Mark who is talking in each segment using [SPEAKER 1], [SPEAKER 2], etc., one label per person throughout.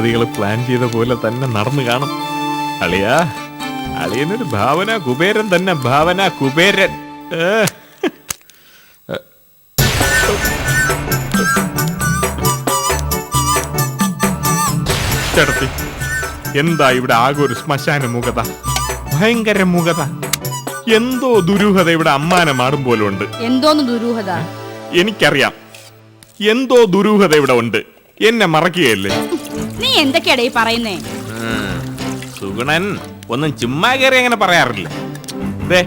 [SPEAKER 1] സംഗതികൾ പ്ലാൻ ചെയ്ത പോലെ തന്നെ നടന്നു കാണും. അളിയാ അളിയനൊരു ഭാവന കുബേരൻ തന്നെ ഭാവന കുബേരൻ. ചേട്ടത്തി എന്താ ഇവിടെ ആകെ ഒരു ശ്മശാന മുഖത? ഭയങ്കര മുഖത. എന്തോ ദുരൂഹത ഇവിടെ അമ്മാനെ മാറും പോലും ഉണ്ട്.
[SPEAKER 2] എന്തോന്ന് ദുരൂഹത?
[SPEAKER 1] എനിക്കറിയാം. എന്തോ ദുരൂഹത ഇവിടെ ഉണ്ട്. എന്നെ മറക്കുകയല്ലേ?
[SPEAKER 2] നീ എന്തൊക്കെയാടേ ഈ പറയുന്നേ?
[SPEAKER 1] സുഗുണൻ ഒന്നും ചുമ്മാ കയറി അങ്ങനെ പറയാറില്ല. ദേ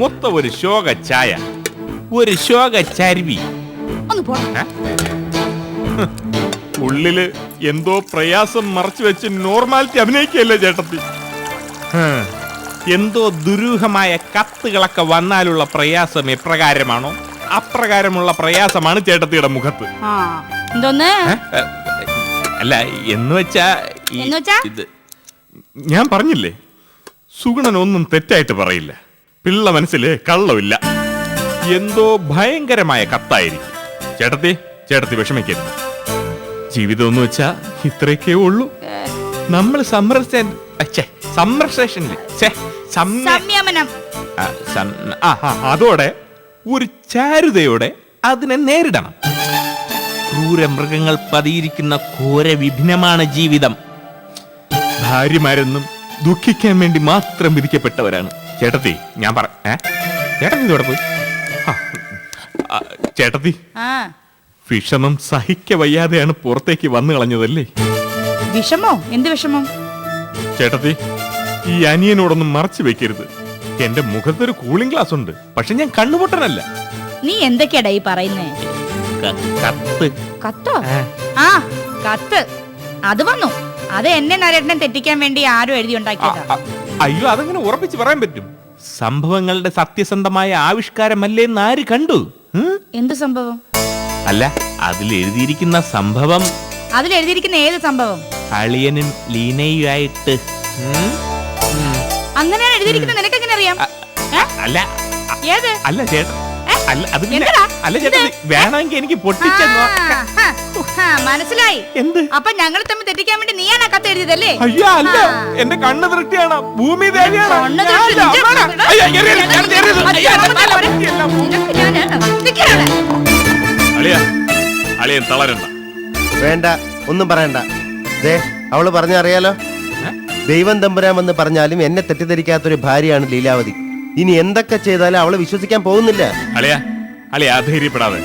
[SPEAKER 1] മൊത്തം ഒരു ശോക ചായ ഒരു ശോക ചരുവി.
[SPEAKER 2] ഒന്ന് പോ.
[SPEAKER 1] ഉള്ളിൽ എന്തോ പ്രയാസം മറച്ചു വെച്ച് നോർമാലിറ്റി അഭിനയിക്കല്ലേ ചേട്ടത്തി? എന്തോ ദുരൂഹമായ കത്തുകളൊക്കെ വന്നാലുള്ള പ്രയാസം എപ്രകാരമാണോ? അപ്രകാരമുള്ള പ്രയാസമാണ് ചേട്ടത്തിയുടെ മുഖത്ത്.
[SPEAKER 2] എന്തോന്ന്?
[SPEAKER 1] അല്ല എന്ന് വെച്ചാ ഈ-
[SPEAKER 2] എന്ന് വെച്ചാ?
[SPEAKER 1] ഇത് ഞാൻ പറഞ്ഞില്ലേ? സുഗുണൻ ഒന്നും തെറ്റായിട്ട് പറയില്ല. പിള്ള മനസ്സിൽ കള്ളമില്ല. എന്തോ ഭയങ്കരമായ കത്തായിരിക്കും. ചേട്ടത്തി ചേട്ടത്തി വിഷമിക്കരുത്. ജീവിതം എന്ന് വെച്ചാ ഇത്രയൊക്കെ ഉള്ളൂ. നമ്മൾ സംരക്ഷ സംരക്ഷണിൽ
[SPEAKER 2] സംയമനം.
[SPEAKER 1] അതോടെ ഒരു ചാരുതയോടെ അതിനെ നേരിടണം. ക്രൂര മൃഗങ്ങൾ പതിയിരിക്കുന്ന ഘോര വിഭിന്നമാണ് ജീവിതം. ഭാര്യമാരെന്നും ദുഃഖിക്കാൻ വേണ്ടി മാത്രം വിധിക്കപ്പെട്ടവരാണ്. ചേട്ടത്തി ഞാൻ പറ? ചേട്ടത്തി ഇതോടെ പോയി? ചേട്ടത്തി വിഷമം സഹിക്ക വയ്യാതെയാണ് പുറത്തേക്ക് വന്നു കളഞ്ഞതല്ലേ?
[SPEAKER 2] വിഷമോ? എന്ത് വിഷമം?
[SPEAKER 1] ചേട്ടത്തി ഈ അനിയനോടൊന്നും മറച്ചു വെക്കരുത്. എന്റെ മുഖത്തൊരു കൂളിംഗ് ഗ്ലാസ് ഉണ്ട്. പക്ഷെ ഞാൻ കണ്ണുപൊട്ടനല്ല.
[SPEAKER 2] നീ എന്തൊക്കെയാടാ ഈ പറയുന്നേ?
[SPEAKER 1] കത്ത്.
[SPEAKER 2] കത്തോ?
[SPEAKER 1] ആ.
[SPEAKER 2] കത്ത്. അത് വന്നു. അത് എന്നെ നരേട്ടനെ തെറ്റിക്കാൻ വേണ്ടി ആരും എഴുതി ഉണ്ടാക്കിയതാ.
[SPEAKER 1] അയ്യോ അതങ്ങനെ ഉറപ്പിച്ച് പറയാൻ പറ്റും. സംഭവങ്ങളുടെ സത്യസന്ധമായ ആവിഷ്കാരമല്ലേ എന്ന് ആര് കണ്ടു?
[SPEAKER 2] എന്ത് സംഭവം?
[SPEAKER 1] അല്ല അതിൽ എഴുതിയിരിക്കുന്ന സംഭവം.
[SPEAKER 2] അതിൽ എഴുതിയിരിക്കുന്ന ഏത് സംഭവം?
[SPEAKER 1] അളിയനും ലീനയുമായിട്ട്. ആയിട്ട്
[SPEAKER 2] അങ്ങനെയാണ് എഴുതിയിരിക്കുന്നത്. നിനക്ക് എങ്ങനെ അറിയാം?
[SPEAKER 1] അല്ല
[SPEAKER 2] ഏത്?
[SPEAKER 1] അല്ല ചേട്ടൻ. അല്ല അത് പിന്നെ
[SPEAKER 2] എന്തെടാ?
[SPEAKER 1] അല്ല ചേട്ടൻ വേണമെങ്കിൽ എനിക്ക്
[SPEAKER 2] ആ, മനസ്സിലായി
[SPEAKER 1] എന്ത്
[SPEAKER 2] അപ്പൊ ഞങ്ങൾ തമ്മിൽ തെറ്റിക്കാൻ വേണ്ടി നീയാണ് ആ കത്ത് എഴുതിയതല്ലേ
[SPEAKER 1] അയ്യോ അല്ല
[SPEAKER 2] ആ.
[SPEAKER 1] എന്റെ കണ്ണ് തൃപ്തിയാണ് ഭൂമി ദേവിയാണ്
[SPEAKER 2] കണ്ണ്
[SPEAKER 1] ഞാൻ
[SPEAKER 2] ദൃഷ്ടി
[SPEAKER 1] അല്ല,
[SPEAKER 2] നിന്റെ-
[SPEAKER 1] അമ്മയാണ്. അയ്യോ, എറിയരുത്, ഞാൻ എറിയരുത്.
[SPEAKER 2] അത്
[SPEAKER 1] അയ്യോ, എന്റെ തല
[SPEAKER 2] ഞാൻ
[SPEAKER 1] പൊട്ടിയല്ല.
[SPEAKER 2] നിനക്ക് ഞാൻ നിക്കവിടെ.
[SPEAKER 1] അളിയ അളിയൻ തളരണ്ട
[SPEAKER 3] വേണ്ട ഒന്നും പറയണ്ട ദേ അവൾ പറഞ്ഞറിയാലോ? ദൈവം തമ്പുരാമെന്ന് പറഞ്ഞാലും എന്നെ തെറ്റിദ്ധരിക്കാത്തൊരു ഭാര്യയാണ് ലീലാവതി ഇനി എന്തൊക്കെ ചെയ്താലും അവളെ വിശ്വസിക്കാൻ പോകുന്നില്ല.
[SPEAKER 1] അളിയ അളിയ അധൈര്യപ്പെടാതെ.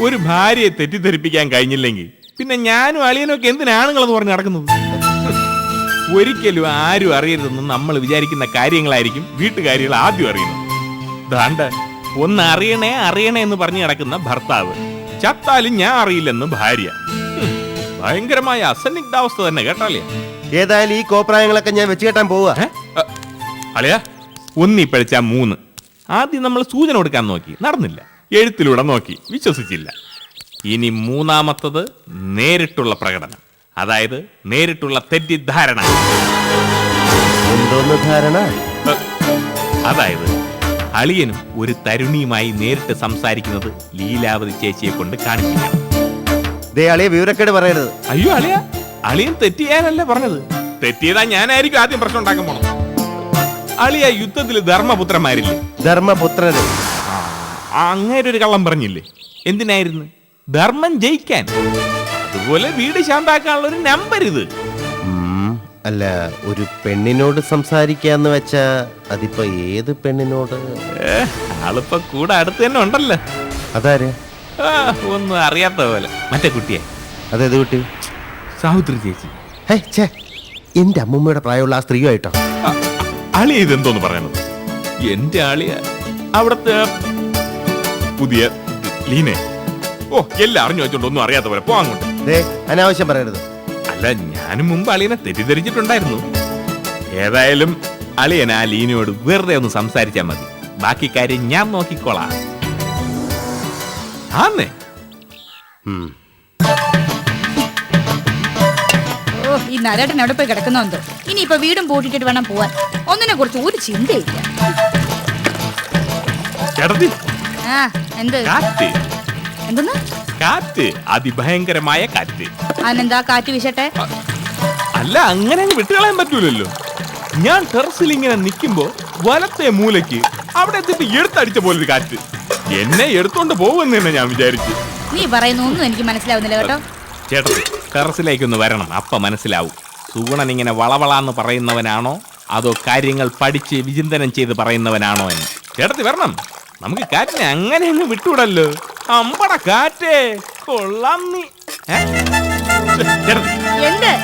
[SPEAKER 1] ഒരു ഭാര്യയെ തെറ്റിദ്ധരിപ്പിക്കാൻ കഴിഞ്ഞില്ലെങ്കിൽ പിന്നെ ഞാനും അളിയനൊക്കെ എന്തിനാണുങ്ങളെന്ന് പറഞ്ഞ് നടക്കുന്നത്? ഒരിക്കലും ആരും അറിയരുതെന്ന് നമ്മൾ വിചാരിക്കുന്ന കാര്യങ്ങളായിരിക്കും വീട്ടുകാരികൾ ആദ്യം അറിയുന്നത്. ദാണ്ട് ഒന്ന് അറിയണേ അറിയണേ എന്ന് പറഞ്ഞു നടക്കുന്ന ഭർത്താവ്. ചത്താലും ഞാൻ അറിയില്ലെന്ന് ഭാര്യ. ഭയങ്കരമായ അസന്നിഗ്ധാവസ്ഥ തന്നെ കേട്ടാലേ
[SPEAKER 3] ഏതായാലും ഈ കോപ്രായങ്ങളൊക്കെ ഞാൻ വെച്ച് കെട്ടാൻ പോവുക.
[SPEAKER 1] അളിയ ഒന്നിപ്പഴിച്ച മൂന്ന്. ആദ്യം നമ്മൾ സൂചന കൊടുക്കാൻ നോക്കി. നടന്നില്ല. എഴുത്തിലൂടെ നോക്കി. വിശ്വസിച്ചില്ല. ഇനി മൂന്നാമത്തത് നേരിട്ടുള്ള പ്രകടനം. അതായത് നേരിട്ടുള്ള തെറ്റിദ്ധാരണ.
[SPEAKER 3] എന്തോന്ന് ധാരണ?
[SPEAKER 1] അതായത് അളിയനും ഒരു തരുണിയുമായി നേരിട്ട് സംസാരിക്കുന്നത് ലീലാവതി ചേച്ചിയെ കൊണ്ട് കാണിപ്പിക്കണം
[SPEAKER 3] ദേ അളിയെ വിവരക്കേട് പറയരുത്.
[SPEAKER 1] അയ്യോ അളിയ. അളിയൻ തെറ്റിയാലല്ലേ പറഞ്ഞത്? തെറ്റിയതാ ഞാനായിരിക്കും ആദ്യം പ്രശ്നം ഉണ്ടാക്കാൻ പോണത്. അളിയ യുദ്ധത്തിൽ ധർമ്മപുത്രന്മാരില്ലേ?
[SPEAKER 3] ധർമ്മപുത്രന്
[SPEAKER 1] അങ്ങനെ ഒരു കള്ളം പറഞ്ഞില്ലേ? എന്തിനായിരുന്നു? ധർമ്മം ജയിക്കാൻ. അതുപോലെ വീട് ശാന്താക്കാനുള്ള ഒരു നമ്പർ ഇത്.
[SPEAKER 3] അല്ല ഒരു പെണ്ണിനോട് സംസാരിക്കാന്ന് വെച്ചാ അതിപ്പോ ഏത് പെണ്ണിനോട്?
[SPEAKER 1] ആളിപ്പോ കൂടെ അടുത്ത് തന്നെ ഉണ്ടല്ലോ.
[SPEAKER 3] അതാര്?
[SPEAKER 1] ഒന്നും അറിയാത്ത പോലെ. മറ്റേ കുട്ടിയെ.
[SPEAKER 3] അതേത് കുട്ടി?
[SPEAKER 1] സാവിത്രി ചേച്ചി.
[SPEAKER 3] ഹേ ചേ എന്റെ അമ്മൂമ്മയുടെ പ്രായമുള്ള ആ സ്ത്രീയായിട്ടോ
[SPEAKER 1] ആ, അളിയ ഇതെന്തോന്ന് പറയണത് എന്റെ അളിയ. അവിടത്തെ പുതിയ ലീനെ. ഓ എല്ലാം അറിഞ്ഞു വെച്ചോണ്ട് ഒന്നും അറിയാത്ത പോലെ. പോ അങ്ങോട്ട്.
[SPEAKER 3] ദേ അനാവശ്യം പറയരുത്.
[SPEAKER 1] അല്ല ഞാനും മുമ്പ് അളിയനെ തെറ്റിദ്ധരിച്ചിട്ടുണ്ടായിരുന്നു. ഏതായാലും അളിയൻ ആ ലീനയോട് വെറുതെ ഒന്ന് സംസാരിച്ചാൽ മതി. ബാക്കി കാര്യം ഞാൻ നോക്കിക്കോളാം. ആന്നേ.
[SPEAKER 3] ഉം.
[SPEAKER 2] ഈ നരേട്ടൻ എവിടെ പോയി കിടക്കുന്നുണ്ട്? ഇനിയിപ്പോ വീടും പൂട്ടിട്ടിട്ട് വേണം പോവാൻ. ഒന്നിനെ കുറിച്ച് ഒരു ചിന്തയില്ല.
[SPEAKER 1] ചേട്ടത്തി.
[SPEAKER 2] ആ എന്ത്?
[SPEAKER 1] കാറ്റ്.
[SPEAKER 2] എന്തെന്ന്?
[SPEAKER 1] കാറ്റ്. അതിഭയങ്കരമായ കാറ്റ്.
[SPEAKER 2] അതിനെന്താ കാറ്റ് വീശട്ടെ?
[SPEAKER 1] അല്ല അങ്ങനെ അങ്ങ് വിട്ടുകളയാൻ പറ്റൂലല്ലോ. ഞാൻ ടെറസിൽ ഇങ്ങനെ നിൽക്കുമ്പോ വലത്തെ മൂലയ്ക്ക് അവിടെ എത്തിട്ട് എടുത്തടിച്ച പോലെ ഒരു കാറ്റ്. എന്നെ എടുത്തോണ്ട് പോകുമെന്ന് തന്നെ ഞാൻ വിചാരിച്ചു.
[SPEAKER 2] നീ പറയുന്ന ഒന്നും എനിക്ക് മനസ്സിലാവുന്നില്ല കേട്ടോ.
[SPEAKER 1] ചേട്ടത്തി ടെറസിലേക്കൊന്ന് വരണം. അപ്പ മനസ്സിലാവും. സുഗുണൻ ഇങ്ങനെ വളവളാന്ന് പറയുന്നവനാണോ? അതോ കാര്യങ്ങൾ പഠിച്ച് വിചിന്തനം ചെയ്ത് പറയുന്നവനാണോ എന്ന്? ചേട്ടത്തി വരണം. നമുക്ക് കാറ്റിനെ അങ്ങനെ അങ്ങ് വിട്ടുവിടല്ലോ. അമ്പട കാറ്റേ. കൊള്ളാം നീ.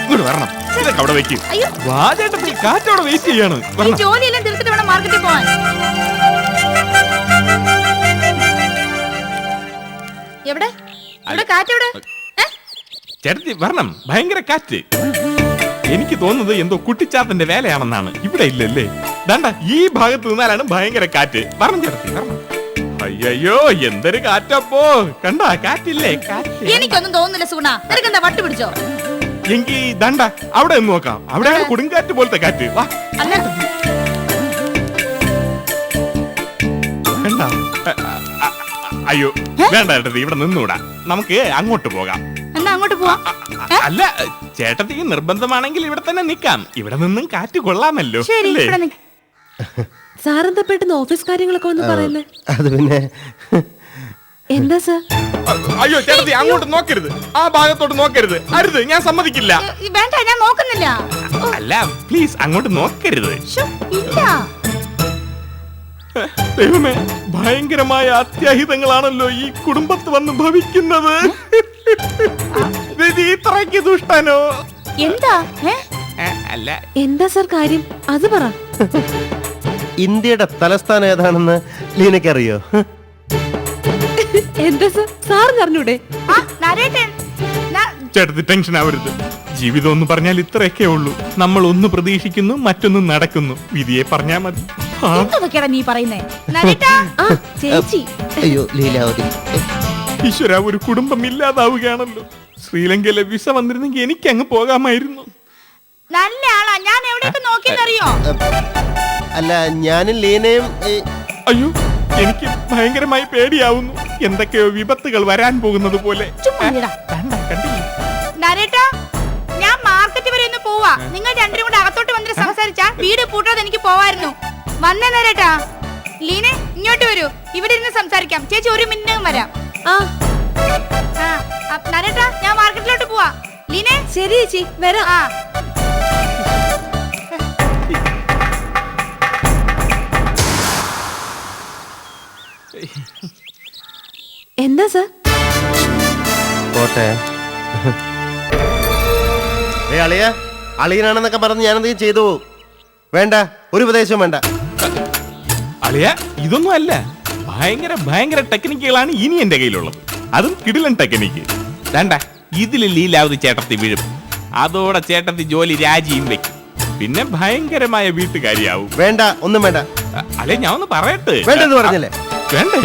[SPEAKER 1] ഇങ്ങോട്ട് വരണം. ഇതൊക്കെ അവിടെ വെക്കും. വാ ചേട്ടത്തി വെയിറ്റ് ചെയ്യാണ്.
[SPEAKER 2] ഈ
[SPEAKER 1] വരണം.
[SPEAKER 2] ജോലിയെല്ലാം തീർത്തിട്ട് വേണം മാർക്കറ്റിൽ പോവാൻ എവിടെ? ഇവിടെ കാറ്റെവിടെ?
[SPEAKER 1] ചേട്ടത്തി വരണം. ഭയങ്കര കാറ്റ്. എനിക്ക് തോന്നുന്നത് എന്തോ കുട്ടിച്ചാത്തന്റെ വേലയാണെന്നാണ്. ഇവിടെ ഇല്ലല്ലേ? വേണ്ട ഈ ഭാഗത്ത് നിന്നാലാണ് ഭയങ്കര കാറ്റ്. വരണം ചേട്ടത്തി വരണം. അയ്യോ എന്തൊരു കാറ്റപ്പോ. കണ്ട കാറ്റില്ലേ കാറ്റ്.
[SPEAKER 2] എനിക്കൊന്നും തോന്നുന്നില്ല സുഗുണ. നിനക്കെന്താ വട്ട് പിടിച്ചോ?
[SPEAKER 1] എങ്കി ദണ്ട അവിടെ ഒന്ന് നോക്കാം. അവിടെ കൊടുങ്കാറ്റ് പോലത്തെ കാറ്റ്. വാ.
[SPEAKER 2] അല്ല.
[SPEAKER 1] കണ്ട അയ്യോ വേണ്ട ചേട്ടത്തി ഇവിടെ നിന്നൂടാ. നമുക്ക് അങ്ങോട്ട് പോകാം.
[SPEAKER 2] പോവാ.
[SPEAKER 1] അല്ല ചേട്ടത്തിക്ക് നിർബന്ധമാണെങ്കിൽ ഇവിടെ തന്നെ നിക്കാം. ഇവിടെ നിന്നും കാറ്റ് കൊള്ളാമല്ലോ
[SPEAKER 2] ശരി? ഇവിടെ നിക്ക്.
[SPEAKER 4] സാറെന്താ പെട്ടെന്ന് ഓഫീസ് കാര്യങ്ങളൊക്കെ ഒന്ന് പറയുന്നേ?
[SPEAKER 3] അത് പിന്നെ.
[SPEAKER 4] എന്താ സാർ?
[SPEAKER 1] അയ്യോ ചേട്ടത്തി അങ്ങോട്ട് നോക്കരുത്. ആ ഭാഗത്തോട്ട് നോക്കരുത്. അരുത് ഞാൻ സമ്മതിക്കില്ല.
[SPEAKER 2] ഏ, വേണ്ട ഞാൻ നോക്കുന്നില്ല.
[SPEAKER 1] അല്ല പ്ലീസ് അങ്ങോട്ട് നോക്കരുത്.
[SPEAKER 2] ശ്ശോ, ഇല്ല.
[SPEAKER 1] ദൈവമേ ഭയങ്കരമായ അത്യാഹിതങ്ങളാണല്ലോ ഈ കുടുംബത്ത് വന്ന് ഭവിക്കുന്നത്. രതി ഇത്രയ്ക്ക് ദുഷ്ടനോ?
[SPEAKER 2] എന്താ?
[SPEAKER 1] അല്ല.
[SPEAKER 4] എന്താ സർ കാര്യം? അത് പറ.
[SPEAKER 3] ഇന്ത്യയുടെ തലസ്ഥാനം ഏതാണെന്ന് ലീനയ്ക്ക് അറിയോ
[SPEAKER 4] എന്താ സർ? സാറിന് അറിഞ്ഞൂടെ?
[SPEAKER 2] ആ നരേട്ടൻ. ന-
[SPEAKER 1] ചേട്ടത്തി ടെൻഷൻ ആവരുത്. ജീവിതം എന്ന് പറഞ്ഞാൽ ഇത്രയൊക്കെ ഉള്ളൂ. നമ്മൾ ഒന്ന് പ്രതീക്ഷിക്കുന്നു മറ്റൊന്ന് നടക്കുന്നു. വിധിയെ പറഞ്ഞാ മതി.
[SPEAKER 2] നീ പറയുന്നേ?
[SPEAKER 3] അയ്യോ ലീലാവതി.
[SPEAKER 1] ഈശ്വര ഒരു കുടുംബം ഇല്ലാതാവുകയാണല്ലോ. ശ്രീലങ്കയിലെ വിസ വന്നിരുന്നെങ്കിൽ എനിക്ക് അങ്ങ് പോകാമായിരുന്നു.
[SPEAKER 2] നല്ല ആളാ. ഞാൻ എവിടെയൊക്കെ നോക്കിയെന്നറിയോ?
[SPEAKER 3] അല്ല ഞാനും ലീനയും ഈ,
[SPEAKER 1] അയ്യോ എനിക്ക് ഭയങ്കരമായി പേടിയാവുന്നു. എന്തൊക്കെയോ വിപത്തുകൾ വരാൻ പോകുന്നത് പോലെ.
[SPEAKER 2] ചുമ്മാ ഇരിടാ.
[SPEAKER 1] വേണ്ട, കണ്ടില്ലേ?
[SPEAKER 2] നരേട്ടാ ഞാൻ മാർക്കറ്റ് വരെ ഒന്ന് പോവാ. നിങ്ങൾ രണ്ടും കൂടെ അകത്തോട്ട് വന്നിട്ട് സംസാരിച്ചാ വീട് പൂട്ടാതെ എനിക്ക് പോവായിരുന്നു. വന്നേ നരേട്ടാ. ലീനെ ഇങ്ങോട്ട് വരൂ. ഇവിടെ ഇരുന്ന് സംസാരിക്കാം. ചേച്ചി ഒരു മിനിറ്റും വരാം.
[SPEAKER 4] ആ,
[SPEAKER 2] നരേട്ടാ ഞാൻ മാർക്കറ്റിലോട്ട് പോവാ. ലീനെ?
[SPEAKER 4] ശരി ചേച്ചി വരാം.
[SPEAKER 2] ആ.
[SPEAKER 4] എന്താ സർ?
[SPEAKER 3] പോട്ടെ. ഏ അളിയ അളിയനാണെന്നൊക്കെ പറഞ്ഞ് ഞാനെന്തെങ്കിലും ചെയ്തു പോകും. വേണ്ട ഒരു ഉപദേശവും വേണ്ട.
[SPEAKER 1] അളിയ ഇതൊന്നും അല്ല. ഭയങ്കര ഭയങ്കര ടെക്നിക്കുകളാണ് ഇനി എന്റെ കയ്യിലുള്ളത്. അതും കിടിലൻ ടെക്നിക്ക് വേണ്ട ഇതിൽ ലീലാവതി ചേട്ടത്തി വീഴും. അതോടെ ചേട്ടത്തി ജോലി രാജിയും വെക്കും. പിന്നെ ഭയങ്കരമായ വീട്ടുകാരിയാവും.
[SPEAKER 3] വേണ്ട ഒന്നും വേണ്ട.
[SPEAKER 1] അല്ലെ ഞാൻ ഒന്ന് പറയട്ടെ?
[SPEAKER 3] വേണ്ടെന്ന് പറഞ്ഞല്ലേ?
[SPEAKER 1] വേണ്ടേ?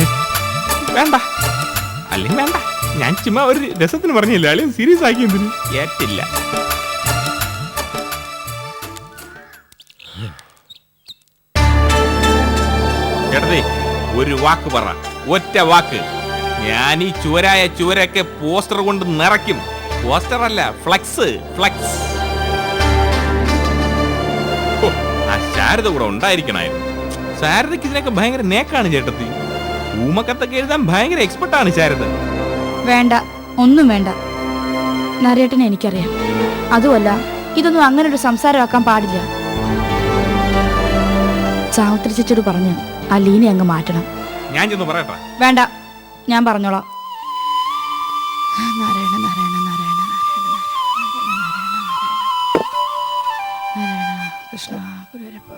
[SPEAKER 1] വേണ്ട. അല്ലെങ്കിൽ വേണ്ട. ഞാൻ ചുമ്മാ ഒരു രസത്തിന് പറഞ്ഞില്ല? അല്ലെങ്കിൽ സീരിയസ് ആക്കി എന്തിന്? ഏറ്റില്ല ഒരു വാക്ക് പറ. ഒറ്റ വാക്ക്. ഞാൻ ഈ ചുവരായ ചുവരൊക്കെ പോസ്റ്റർ കൊണ്ട് നിറയ്ക്കും. പോസ്റ്റർ അല്ല ഫ്ലക്സ് ഫ്ലക്സ്. ആ ശാരദ കൂടെ ഉണ്ടായിരിക്കണായിരുന്നു. ശാരദയ്ക്ക് ഇതിനൊക്കെ ഭയങ്കര നേക്കാണ് ചേട്ടത്തി. ഊമക്കത്തൊക്കെ എഴുതാൻ ഭയങ്കര എക്സ്പെർട്ട് ആണ് ശാരദ.
[SPEAKER 2] വേണ്ട ഒന്നും വേണ്ട. നരേട്ടനെ എനിക്കറിയാം. അതുമല്ല ഇതൊന്നും അങ്ങനെ ഒരു സംസാരമാക്കാൻ പാടില്ല. സാവിത്രി ചേച്ചിയോട് പറഞ്ഞ് ആ ലീനെ അങ്ങ് മാറ്റണം.
[SPEAKER 1] ഞാൻ ചെന്ന് പറയട്ടെ.
[SPEAKER 2] വേണ്ട. ഞാൻ പറഞ്ഞോളാം. നാരായണ നാരായണ നാരായണ നാരായണ നാരായണ നാരായണ കൃഷ്ണ ഗുരുവരപ്പ.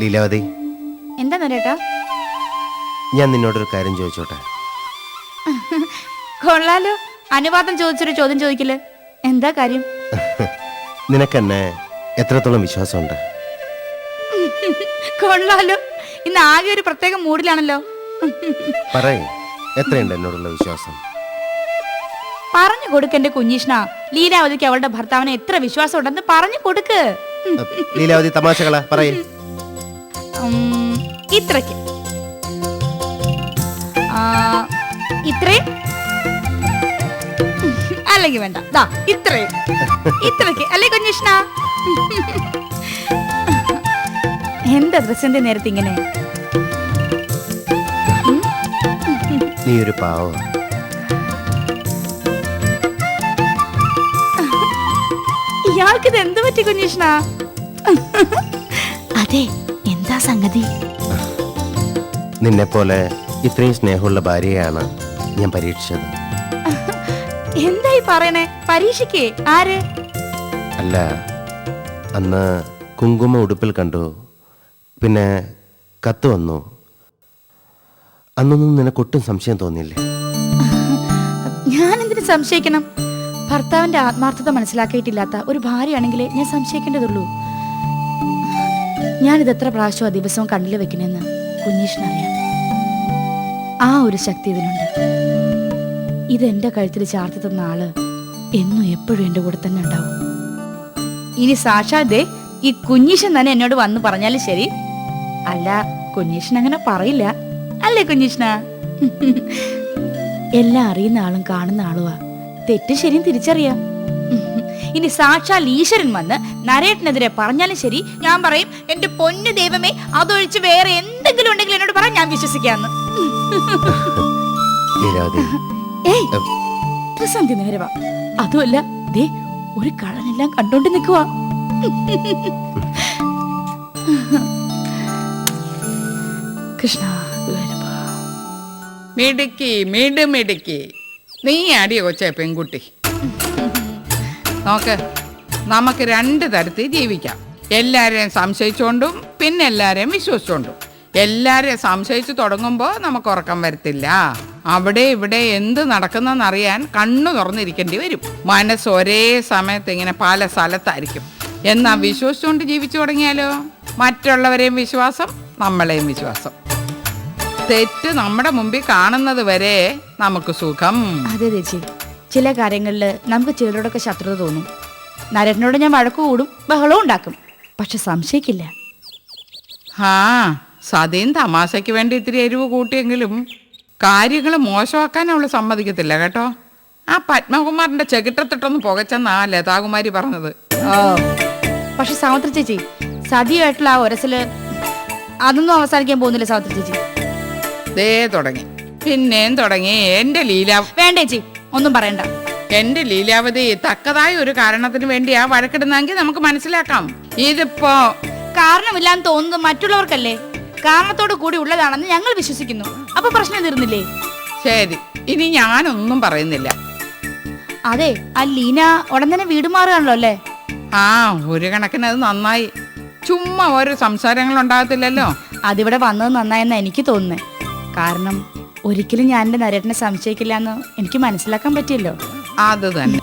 [SPEAKER 3] ലീലാവതി.
[SPEAKER 2] എന്താ നരേട്ടാ?
[SPEAKER 3] ഞാൻ നിന്നോടൊരു കാര്യം ചോദിച്ചോട്ടെ?
[SPEAKER 2] കൊള്ളാലോ. അനുവാദം ചോദിച്ചൊരു ചോദ്യം ചോദിക്കൽ. എന്താ കാര്യം?
[SPEAKER 3] നിനക്കെന്നെ എത്രത്തോളം വിശ്വാസമുണ്ട്?
[SPEAKER 2] കൊള്ളാലോ. ഇന്ന് ആകെ ഒരു പ്രത്യേക മൂഡിലാണല്ലോ.
[SPEAKER 3] പറയേ എത്രയുണ്ട് എന്നോടുള്ള വിശ്വാസം?
[SPEAKER 2] പറഞ്ഞു കൊടുക്ക് എന്റെ കുഞ്ഞീഷ്ണ. ലീലാവതിക്ക് അവളുടെ ഭർത്താവിന് എത്ര വിശ്വാസം ഉണ്ടെന്ന് പറഞ്ഞു കൊടുക്ക്.
[SPEAKER 3] ലീലാവതി തമാശകളാ പറയേ.
[SPEAKER 2] ഇത്രയ്ക്ക്. ഇത്രയും? അല്ലെങ്കിൽ വേണ്ട. ദാ ഇത്രയും. ഇത്രയ്ക്ക്. അല്ലേ കുഞ്ഞിഷ്ണ? എന്താ ഡ്രസ്സിന്റെ നേരത്തെ ഇങ്ങനെ.
[SPEAKER 3] നീ ഒരു പാവം.
[SPEAKER 2] ഇയാൾക്കിത് എന്ത് പറ്റി കുഞ്ഞിഷ്ണ? അതെ എന്താ സംഗതി?
[SPEAKER 3] നിന്നെ പോലെ ഇത്രയും സ്നേഹമുള്ള ഭാര്യയാണ് ഞാൻ പരീക്ഷിച്ചത്.
[SPEAKER 2] എന്തായി പറയണേ? പരീക്ഷയ്ക്ക് ആര്?
[SPEAKER 3] അല്ല അന്ന് കുങ്കുമ ഉടുപ്പിൽ കണ്ടു പിന്നെ കത്ത് വന്നു. അന്നൊന്നും നിനക്കൊട്ടും സംശയം തോന്നിയില്ലേ?
[SPEAKER 2] ഞാൻ എന്തിനു സംശയിക്കണം? ഭർത്താവിന്റെ ആത്മാർത്ഥത മനസ്സിലാക്കിയിട്ടില്ലാത്ത ഒരു ഭാര്യയാണെങ്കിലേ ഞാൻ സംശയിക്കേണ്ടതുള്ളൂ. ഞാനിത് എത്ര പ്രാവശ്യം ദിവസവും കണ്ണിൽ വെക്കണെന്ന് കുഞ്ഞീഷിനറിയാം ആ ഒരു ശക്തി ഇതിനുണ്ട് ഇത് എന്റെ കഴുത്തിൽ ചാർത്തി തന്ന ആൾ എന്നും എപ്പോഴും എന്റെ കൂടെ തന്നെ ഉണ്ടാവും. ഇനി സാക്ഷാത് ഈ കുഞ്ഞീഷൻ തന്നെ എന്നോട് വന്ന് പറഞ്ഞാലും ശരി. അല്ല കുഞ്ഞീഷൻ അങ്ങനെ പറയില്ല. അല്ലേ കുഞ്ഞീഷ്ണ എല്ലാം അറിയുന്ന ആളും കാണുന്ന ആളുവാ. തെറ്റ് ശരിയും തിരിച്ചറിയാം. ഇനി സാക്ഷാൽ ഈശ്വരൻ വന്ന് നരേട്ടനെതിരെ പറഞ്ഞാലും ശരി ഞാൻ പറയും എന്റെ പൊന്നു ദൈവമേ അതൊഴിച്ച് വേറെ എന്തെങ്കിലും ഉണ്ടെങ്കിൽ എന്നോട് പറയാൻ ഞാൻ വിശ്വസിക്കാന്ന്. ഏയ് നേരവാ അതുമല്ല ദേ ഒരു കള്ളനെല്ലാം കണ്ടോണ്ട് നിൽക്കുവാ കൃഷ്ണ ഗുരുവായൂരപ്പ.
[SPEAKER 5] മിടുക്കി മിടു മിടുക്കി. നീ അടിയ കൊച്ച പെൺകുട്ടി. നോക്ക് നമുക്ക് രണ്ട് തരത്തിൽ ജീവിക്കാം. എല്ലാരെയും സംശയിച്ചുകൊണ്ടും പിന്നെ എല്ലാരെയും വിശ്വസിച്ചുകൊണ്ടും എല്ലാരെയും സംശയിച്ചു തുടങ്ങുമ്പോൾ നമുക്ക് ഉറക്കം വരത്തില്ല. അവിടെ ഇവിടെ എന്ത് നടക്കുന്നറിയാൻ കണ്ണു തുറന്നിരിക്കേണ്ടി വരും. മനസ്സ് ഒരേ സമയത്ത് ഇങ്ങനെ പല സ്ഥലത്തായിരിക്കും. എന്നാ വിശ്വസിച്ചുകൊണ്ട് ജീവിച്ചു തുടങ്ങിയാലോ? മറ്റുള്ളവരെയും വിശ്വാസം നമ്മളെയും വിശ്വാസം. തെറ്റ് നമ്മുടെ മുമ്പിൽ കാണുന്നത് വരെ നമുക്ക് സുഖം.
[SPEAKER 2] അതെ ചേച്ചി. ചില കാര്യങ്ങളിൽ നമുക്ക് ചിലരോടൊക്കെ ശത്രുത തോന്നും. നരനോട് ഞാൻ വഴക്ക് കൂടും ബഹളവും ഉണ്ടാക്കും. പക്ഷെ സംശയിക്കില്ല.
[SPEAKER 5] ആ സതീൻ തമാശയ്ക്ക് വേണ്ടി ഇത്തിരി എരിവ് കൂട്ടിയെങ്കിലും കാര്യങ്ങൾ മോശമാക്കാൻ അവൾ സമ്മതിക്കത്തില്ല കേട്ടോ. ആ പത്മകുമാറിന്റെ ചെകിട്ടത്തിട്ടൊന്ന് പുകച്ചെന്നാ ലതാകുമാരി പറഞ്ഞത്.
[SPEAKER 2] പക്ഷെ സാവിത്രി ചേച്ചി സതിയായിട്ടുള്ള ആ ഒരസിൽ അതൊന്നും അവസാനിക്കാൻ പോകുന്നില്ല സാവിത്രി ചേച്ചി.
[SPEAKER 5] ദേ തുടങ്ങി. പിന്നെയും തുടങ്ങി. എന്റെ ലീല
[SPEAKER 2] വേണ്ട ചേച്ചി ഒന്നും പറയണ്ട.
[SPEAKER 5] എന്റെ ലീലാവതി തക്കതായ ഒരു കാരണത്തിന് വേണ്ടിയാ വഴക്കിടുന്നെങ്കിൽ നമുക്ക് മനസ്സിലാക്കാം. ഇതിപ്പോ
[SPEAKER 2] കാരണമില്ലാന്ന് തോന്നുന്നത് മറ്റുള്ളവർക്കല്ലേ? കാരണത്തോട് കൂടി ഉള്ളതാണെന്ന് ഞങ്ങൾ വിശ്വസിക്കുന്നു. അപ്പൊ പ്രശ്നം തീർന്നില്ലേ?
[SPEAKER 5] ശരി ഇനി ഞാനൊന്നും പറയുന്നില്ല.
[SPEAKER 2] അതെ ആ ലീന ഉടൻ തന്നെ വീട് മാറുകയാണല്ലോ അല്ലേ?
[SPEAKER 5] ആ ഒരു കണക്കിന് അത് നന്നായി. ചുമ്മാ ഓരോ സംസാരങ്ങൾ ഉണ്ടാകത്തില്ലല്ലോ.
[SPEAKER 2] അതിവിടെ വന്നത് നന്നായെന്ന് എനിക്ക് തോന്നുന്നേ. കാരണം ഒരിക്കലും ഞാൻ എന്റെ നരേട്ടനെ സംശയിക്കില്ല എന്ന് എനിക്ക് മനസ്സിലാക്കാൻ പറ്റിയല്ലോ.
[SPEAKER 5] അത് തന്നെ.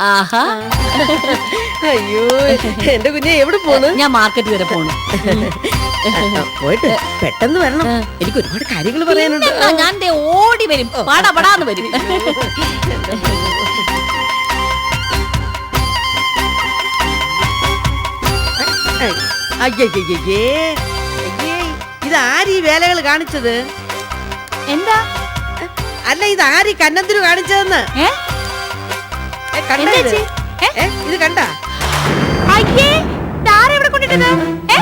[SPEAKER 6] ആഹാ.
[SPEAKER 4] അയ്യോ എന്റെ കുഞ്ഞെ എവിടെ പോണ്?
[SPEAKER 6] ഞാൻ മാർക്കറ്റ് വരെ പോണു.
[SPEAKER 4] പോയിട്ട് പെട്ടെന്ന് വരണം. എനിക്ക് ഒരുപാട് കാര്യങ്ങൾ പറയാനുണ്ട്.
[SPEAKER 6] ഞാൻ ഓടി വരും. പടപടാന്ന് വരും.
[SPEAKER 4] അയ്യയ്യേ ഇത് ആരീ വേലകൾ കാണിച്ചത്?
[SPEAKER 2] എന്താ?
[SPEAKER 4] അല്ല ഇത് ആരി കന്നത്തിന് കാണിച്ചതെന്ന്?
[SPEAKER 2] ഏ
[SPEAKER 4] ഏ, കണ്ടോ ഇത്?
[SPEAKER 2] ഏ?
[SPEAKER 4] ഏ, ഇത് കണ്ട
[SPEAKER 2] അയ്യേ ഇതാരാ ഇവിടെ കൊണ്ടിട്ടത് ഏ?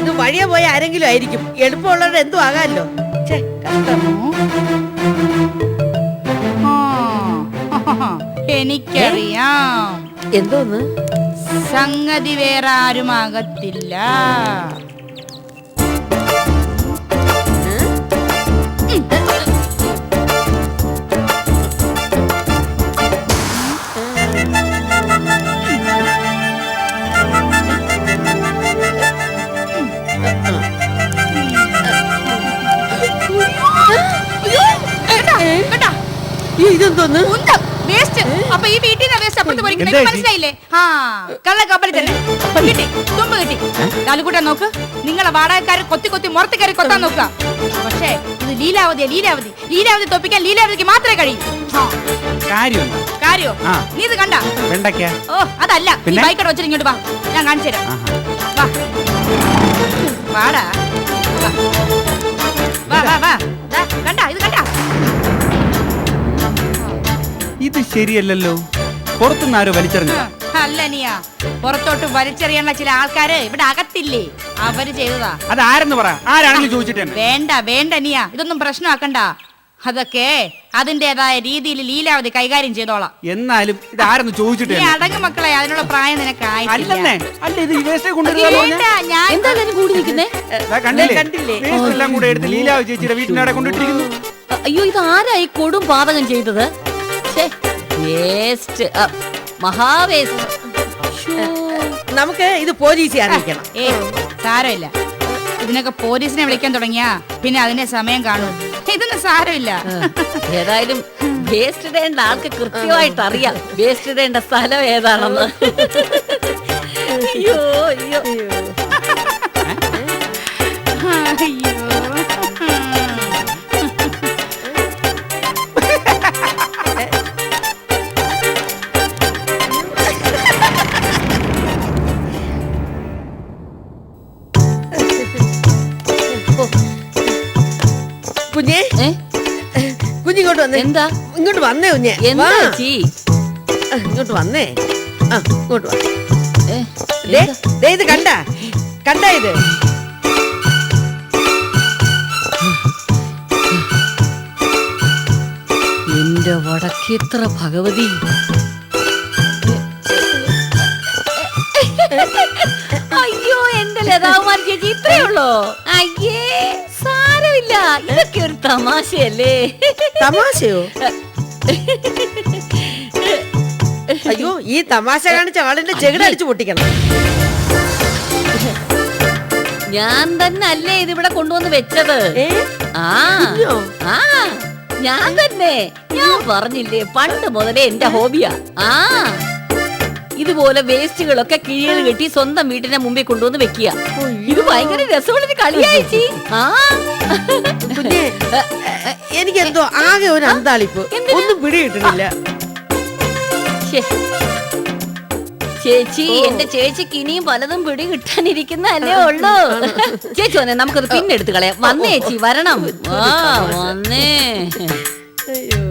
[SPEAKER 4] ഇത് വഴിയെ പോയ ആരെങ്കിലും ആയിരിക്കും എളുപ്പമുള്ളവരുടെ എന്തോ ആകാമല്ലോ ഛേ.
[SPEAKER 2] ആ, എനിക്കറിയാം
[SPEAKER 4] എന്തോന്ന്
[SPEAKER 2] സംഗതി വേറെ ആരുമാകത്തില്ല കേട്ടാ? കേട്ടാ?
[SPEAKER 4] ഈ ഇതെന്തോന്ന്
[SPEAKER 2] അപ്പൊ ഈ വീട്ടിൽ നിന്ന് വേസ്റ്റ് അപ്പുറത്ത്? മനസ്സിലായില്ലേ? ആ കള്ള തന്നെ കിട്ടി തുമ്പ് കിട്ടി. നോക്ക് നിങ്ങളെ വാടകക്കാരെ കൊത്തി കൊത്തി മുറത്ത് കയറി കൊത്താൻ നോക്കുക. പക്ഷേ ഇത് ലീലാവതി ലീലാവതി. ലീലാവതി തോപ്പിക്കാൻ ലീലാവതിക്ക് മാത്രമേ കഴിയൂ.
[SPEAKER 7] കാര്യം?
[SPEAKER 2] കാര്യോ നീ ഇത് കണ്ട?
[SPEAKER 7] വെണ്ടയ്ക്ക.
[SPEAKER 2] ഓ അതല്ല. നീ
[SPEAKER 7] പിന്നെ?
[SPEAKER 2] ബൈക്കോട്ട് വെച്ചിട്ട് ഇങ്ങോട്ട് വാ. ഞാൻ കാണിച്ചു തരാം. വാ. വാടാ.
[SPEAKER 7] ശരിയല്ലല്ലോ. പുറത്തുനിന്ന് ആരോ വലിച്ചെറിഞ്ഞു.
[SPEAKER 2] അല്ല നീയാ. പുറത്തോട്ട് വലിച്ചെറിയാനുള്ള ചില ആൾക്കാര് ഇവിടെ അകത്തില്ലേ? അവർ ചെയ്തതാ.
[SPEAKER 7] അത് ആരെന്ന് പറ? ആരാണെന്ന് ചോദിച്ചിട്ട്
[SPEAKER 2] വേണ്ട വേണ്ട നീയാ. ഇതൊന്നും പ്രശ്നമാക്കണ്ട. അതൊക്കെ അതിന്റേതായ രീതിയിൽ ലീലാവതി കൈകാര്യം ചെയ്തോളാം.
[SPEAKER 7] എന്നാലും ഇത് ആരെന്ന് ചോദിച്ചിട്ട്
[SPEAKER 2] അടങ്ങ് മക്കളെ അതിനുള്ള പ്രായം നിനക്ക്
[SPEAKER 7] അല്ലെന്നേ
[SPEAKER 2] ആയിട്ടില്ല
[SPEAKER 7] അല്ല ഇത് വേസ്റ്റ് കൊണ്ടുവരുന്ന
[SPEAKER 2] വേണ്ട ഞാൻ
[SPEAKER 6] എന്താ കൂടി നിൽക്കുന്നേ?
[SPEAKER 7] കണ്ടില്ലേ?
[SPEAKER 4] കണ്ടില്ലേ?
[SPEAKER 7] വേസ്റ്റ് എല്ലാം കൂടെ എടുത്ത് ലീലാവ് ചേച്ചിയുടെ വീട്ടിനവിടെ കൊണ്ടിട്ടിരിക്കുന്നു.
[SPEAKER 6] അയ്യോ ഇത് ആരായി കൊടും പാതകം ചെയ്തത്? വേസ്റ്റ് മഹാവേസ്റ്റ്.
[SPEAKER 4] നമുക്ക് ഇത് പോലീസിൽ അറിയിക്കണം.
[SPEAKER 2] ഏ സാരമില്ല. ഇതിനൊക്കെ പോലീസിനെ വിളിക്കാൻ തുടങ്ങിയാ പിന്നെ അതിന്റെ സമയം കാണും. ഇതൊന്നും സാരമില്ല.
[SPEAKER 6] ഏതായാലും വേസ്റ്റ് ഇടേണ്ട ആൾക്ക് കൃത്യമായിട്ട് അറിയാം. വേസ്റ്റ് ഇടേണ്ട സ്ഥലം ഏതാണെന്ന്. അയ്യോ അയ്യോ.
[SPEAKER 2] അയ്യോ.
[SPEAKER 4] വന്നേ
[SPEAKER 6] എന്താ
[SPEAKER 4] ഇങ്ങോട്ട് വന്നേ കുഞ്ഞെ
[SPEAKER 6] എന്താ. ചേച്ചി
[SPEAKER 4] ഇങ്ങോട്ട് വന്നേ ആ ഇങ്ങോട്ട് വാ
[SPEAKER 6] ഏ,
[SPEAKER 4] ദേ,
[SPEAKER 6] എന്താ?
[SPEAKER 4] ദേ ഇത് കണ്ട കണ്ട ഇത്
[SPEAKER 6] എന്റെ വടക്കേത്ര ഭഗവതി അയ്യോ എന്റെ ലതാകുമാരി ചേച്ചി ഇത്രയുള്ളോ അയ്യേ ഇതൊക്കെ ഒരു തമാശയല്ലേ?
[SPEAKER 4] തമാശയോ? അയ്യോ ഈ തമാശ കാണിച്ച ആളിന്റെ ചെകിടടിച്ചു പൊട്ടിക്കണം.
[SPEAKER 6] ഞാൻ തന്നെ അല്ലേ ഇതിവിടെ കൊണ്ടുവന്ന് വെച്ചത്. ആ? ആ ഞാൻ തന്നെ. ഞാൻ പറഞ്ഞില്ലേ പണ്ട് മുതലേ എന്റെ ഹോബിയാ. ആ. ഇതുപോലെ വേസ്റ്റുകളൊക്കെ കിഴികൾ കെട്ടി സ്വന്തം വീട്ടിന്റെ മുമ്പിൽ കൊണ്ടുവന്ന് വെക്കുക. ഇത് ഭയങ്കര രസമുള്ളൊരു കളിയായി ആ.
[SPEAKER 4] കുഞ്ഞെ എനിക്ക് എന്തോ ആകെ ഒരു അന്താളിപ്പ്. ഒന്നും പിടിയിട്ടില്ല
[SPEAKER 6] ശ്ശേ. ചേച്ചി എന്റെ ചേച്ചിക്ക് ഇനിയും പലതും പിടി കിട്ടാനിരിക്കുന്നല്ലേ ഉള്ളൂ. ചേച്ചി വന്നേ നമുക്കത് പിന്നെ എടുത്ത് കളയാം. വന്നേ ചേച്ചി വരണം. ആ വന്നേ.
[SPEAKER 4] അയ്യോ.